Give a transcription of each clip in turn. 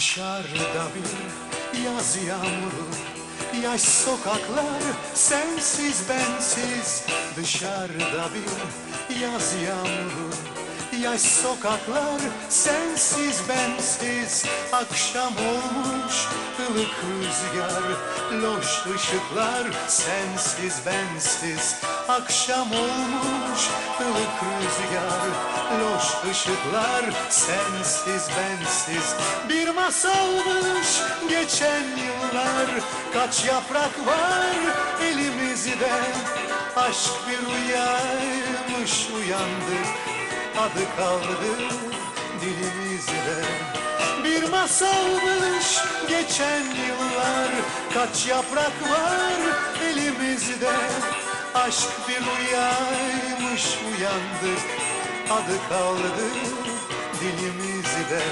Dışarıda bir yaz yağmuru Yaş sokaklar sensiz bensiz. Dışarıda bir yaz yağmuru Yaş sokaklar sensiz bensiz Akşam olmuş ılık rüzgar Loş ışıklar sensiz bensiz Akşam olmuş ılık rüzgar Loş ışıklar sensiz bensiz. Bir masalmış geçen yıllar Kaç yaprak var elimizde? Aşk bir rüyaymış uyandık Adı kaldı dilimizde. Bir masalmış geçen yıllar Kaç yaprak var elimizde. Aşk bir rüyaymış uyandık Adı kaldı dilimizde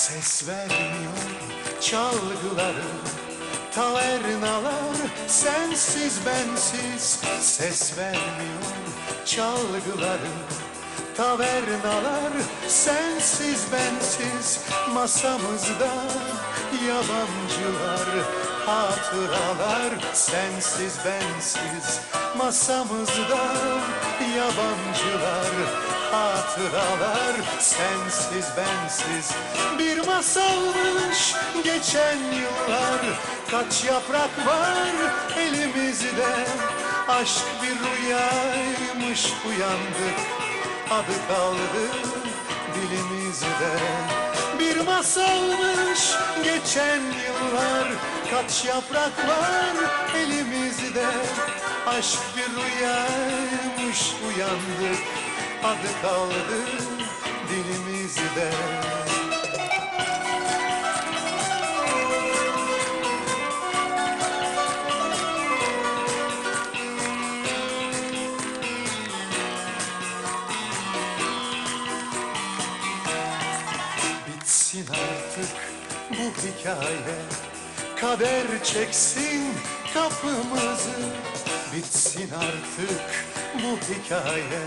Ses vermiyor çalgıları. Tavernalar sensiz bensiz Ses vermiyor çalgıları. Tavernalar sensiz bensiz Masamızda yabancılar. Hatıralar sensiz bensiz Masamızda yabancılar Hatıralar sensiz bensiz. Bir masalmış geçen yıllar. Kaç yaprak var elimizde? Aşk bir rüyaymış uyandık Adı kaldı dilimizde. Bir masalmış geçen yıllar. Kaç yaprak var elimizde? Aşk bir rüyaymış uyandık Adı kaldı dilimizde. Bitsin artık bu hikaye. Kader çeksin kapımızı. Bitsin artık bu hikaye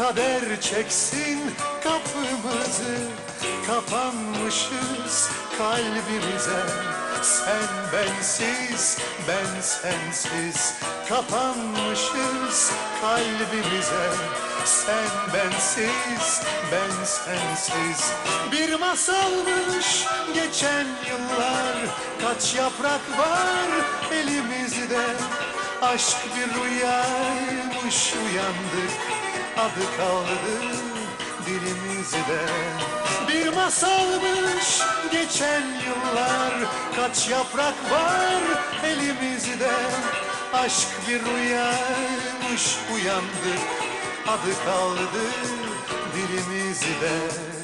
Kader çeksin kapımızı. Kapanmışız kalbimize. Sen bensiz ben sensiz. Kapanmışız kalbimize. Sen bensiz ben sensiz. Bir masalmış geçen yıllar. Kaç yaprak var elimizde? Aşk bir rüyaymış uyandık Adı kaldı dilimizde. Bir masalmış geçen yıllar Kaç yaprak var elimizde. Aşk bir rüyaymış uyandık Adı kaldı dilimizde